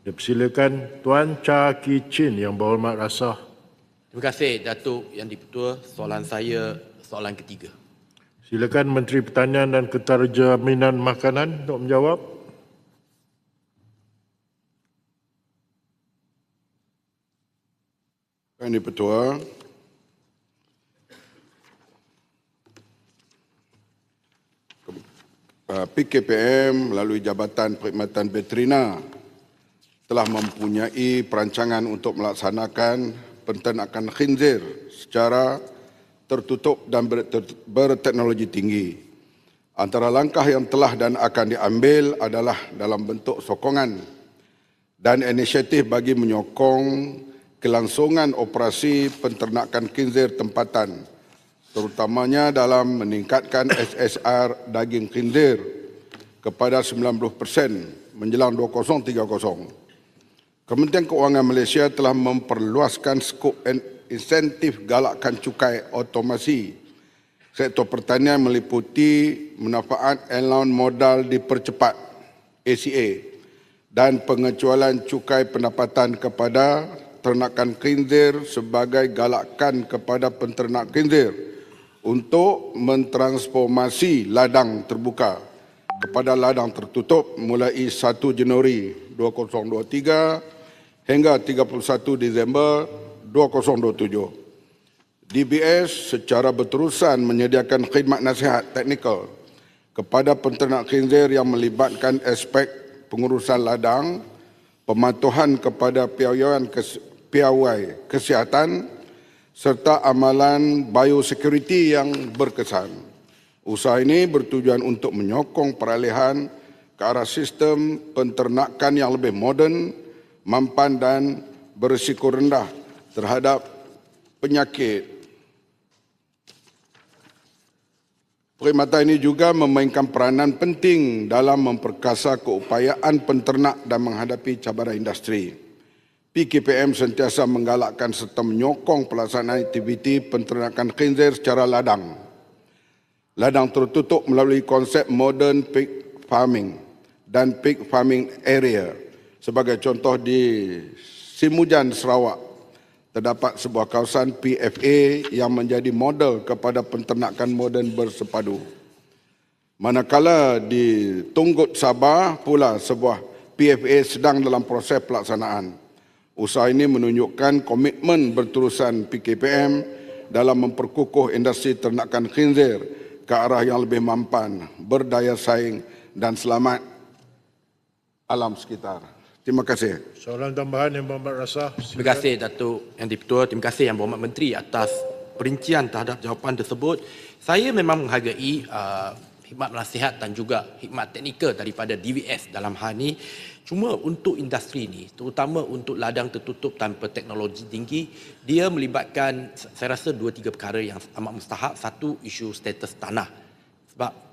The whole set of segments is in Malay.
Dipersilakan Tuan Cha Ki Chin yang berhormat rasah. Terima kasih Datuk Yang Dipertua. Soalan saya soalan ketiga. Silakan Menteri Pertanian dan Keterjaminan Makanan untuk menjawab. Yang Dipertua, PKPM melalui Jabatan Perkhidmatan Veterina telah mempunyai perancangan untuk melaksanakan penternakan khinzir secara tertutup dan ber- berteknologi tinggi. Antara langkah yang telah dan akan diambil adalah dalam bentuk sokongan dan inisiatif bagi menyokong kelangsungan operasi penternakan khinzir tempatan terutamanya dalam meningkatkan SSR daging khinzir kepada 90% menjelang 2030. Kementerian Keuangan Malaysia telah memperluaskan skop in- insentif galakkan cukai otomasi. Sektor pertanian meliputi manfaat allowance modal dipercepat ACA dan pengecualian cukai pendapatan kepada ternakan khinzir sebagai galakkan kepada penternak khinzir untuk mentransformasi ladang terbuka kepada ladang tertutup mulai 1 Januari 2023 hingga 31 Disember 2027. DBS secara berterusan menyediakan khidmat nasihat teknikal kepada penternak khinzir yang melibatkan aspek pengurusan ladang, pematuhan kepada piawaian piawai kesihatan serta amalan biosecurity yang berkesan. Usaha ini bertujuan untuk menyokong peralihan ke arah sistem penternakan yang lebih moden, mampan dan berisiko rendah terhadap penyakit Perkhidmatan ini juga memainkan peranan penting dalam memperkasa keupayaan penternak dan menghadapi cabaran industri. PKPM sentiasa menggalakkan serta menyokong pelaksanaan aktiviti penternakan khinzir secara ladang. Ladang tertutup melalui konsep modern pig farming dan pig farming area. Sebagai contoh di Simujan, Sarawak, terdapat sebuah kawasan PFA yang menjadi model kepada penternakan moden bersepadu. Manakala di Tunggut Sabah pula sebuah PFA sedang dalam proses pelaksanaan. Usaha ini menunjukkan komitmen berterusan PKPM dalam memperkukuh industri ternakan khinzir ke arah yang lebih mampan, berdaya saing dan selamat alam sekitar. Terima kasih. Soalan tambahan yang berhormat rasah. Terima kasih Datuk Yang Dipertua. Terima kasih Yang Berhormat Menteri atas perincian terhadap jawapan tersebut. Saya memang menghargai uh, hikmat nasihat dan juga hikmat teknikal daripada DVS dalam hal ini. Cuma untuk industri ini, terutama untuk ladang tertutup tanpa teknologi tinggi, dia melibatkan saya rasa dua tiga perkara yang amat mustahak. Satu, isu status tanah. Sebab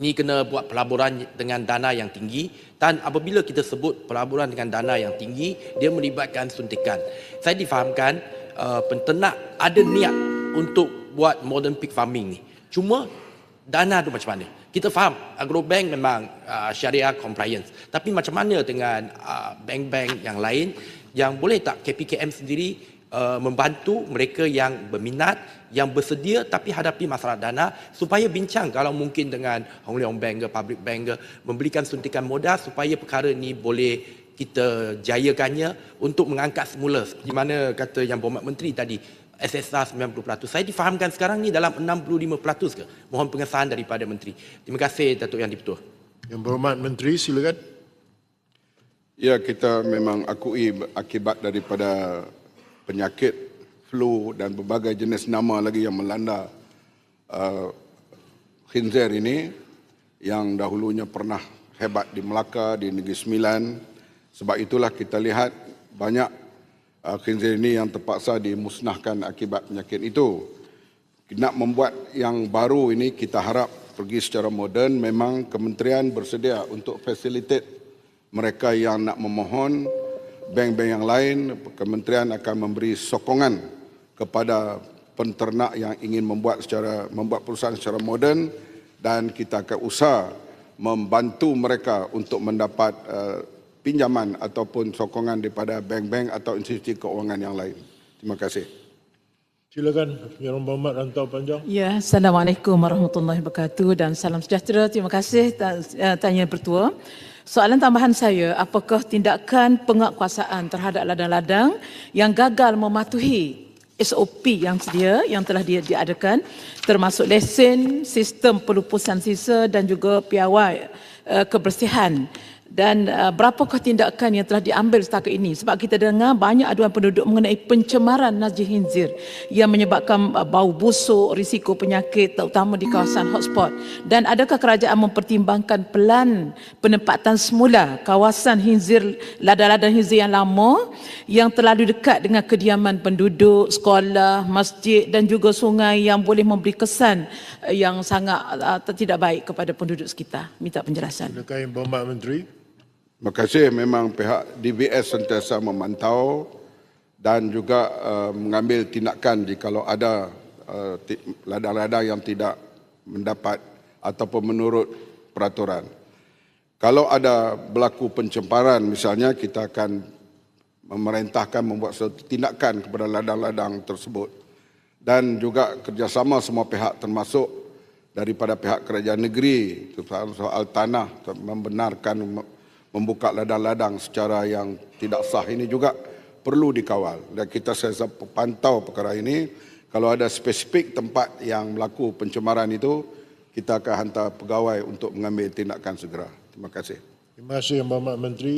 ni kena buat pelaburan dengan dana yang tinggi. Dan apabila kita sebut pelaburan dengan dana yang tinggi dia melibatkan suntikan. Saya difahamkan uh, penternak ada niat untuk buat modern pig farming ni. Cuma dana tu macam mana? Kita faham agrobank memang uh, syariah compliance. Tapi macam mana dengan uh, bank-bank yang lain yang boleh tak KPKM sendiri uh, membantu mereka yang berminat, yang bersedia tapi hadapi masalah dana supaya bincang kalau mungkin dengan Hong Leong Bank ke Public Bank ke memberikan suntikan modal supaya perkara ini boleh kita jayakannya untuk mengangkat semula di mana kata yang berhormat menteri tadi SSR 90%. Saya difahamkan sekarang ni dalam 65% ke? Mohon pengesahan daripada menteri. Terima kasih Datuk Yang Dipertua. Yang berhormat Menteri, silakan. Ya, kita memang akui akibat daripada penyakit flu dan berbagai jenis nama lagi yang melanda uh, khinzir ini yang dahulunya pernah hebat di Melaka, di Negeri Sembilan. Sebab itulah kita lihat banyak uh, khinzir ini yang terpaksa dimusnahkan akibat penyakit itu. Nak membuat yang baru ini kita harap pergi secara moden memang kementerian bersedia untuk facilitate mereka yang nak memohon bank-bank yang lain kementerian akan memberi sokongan kepada penternak yang ingin membuat secara membuat perusahaan secara moden dan kita akan usaha membantu mereka untuk mendapat uh, pinjaman ataupun sokongan daripada bank-bank atau institusi keuangan yang lain. Terima kasih. Silakan Yang Berhormat Rantau Panjang. Ya, Assalamualaikum warahmatullahi wabarakatuh dan salam sejahtera. Terima kasih eh, tanya bertua. Soalan tambahan saya, apakah tindakan penguatkuasaan terhadap ladang-ladang yang gagal mematuhi SOP yang sedia yang telah dia diadakan termasuk lesen, sistem pelupusan sisa dan juga piawai eh, kebersihan dan uh, berapakah tindakan yang telah diambil setakat ini sebab kita dengar banyak aduan penduduk mengenai pencemaran najis khinzir yang menyebabkan uh, bau busuk, risiko penyakit terutama di kawasan hotspot dan adakah kerajaan mempertimbangkan pelan penempatan semula kawasan khinzir ladang-ladang khinzir yang lama yang terlalu dekat dengan kediaman penduduk, sekolah, masjid dan juga sungai yang boleh memberi kesan uh, yang sangat uh, tidak baik kepada penduduk sekitar. Minta penjelasan. Yang Berhormat Menteri. Terima kasih memang pihak DBS sentiasa memantau dan juga uh, mengambil tindakan jikalau ada uh, ladang-ladang yang tidak mendapat ataupun menurut peraturan. Kalau ada berlaku pencemparan misalnya kita akan memerintahkan membuat suatu tindakan kepada ladang-ladang tersebut dan juga kerjasama semua pihak termasuk daripada pihak kerajaan negeri soal, soal tanah membenarkan mem- membuka ladang-ladang secara yang tidak sah ini juga perlu dikawal. Dan kita saya pantau perkara ini kalau ada spesifik tempat yang berlaku pencemaran itu kita akan hantar pegawai untuk mengambil tindakan segera. Terima kasih. Terima kasih Yang Berhormat Menteri.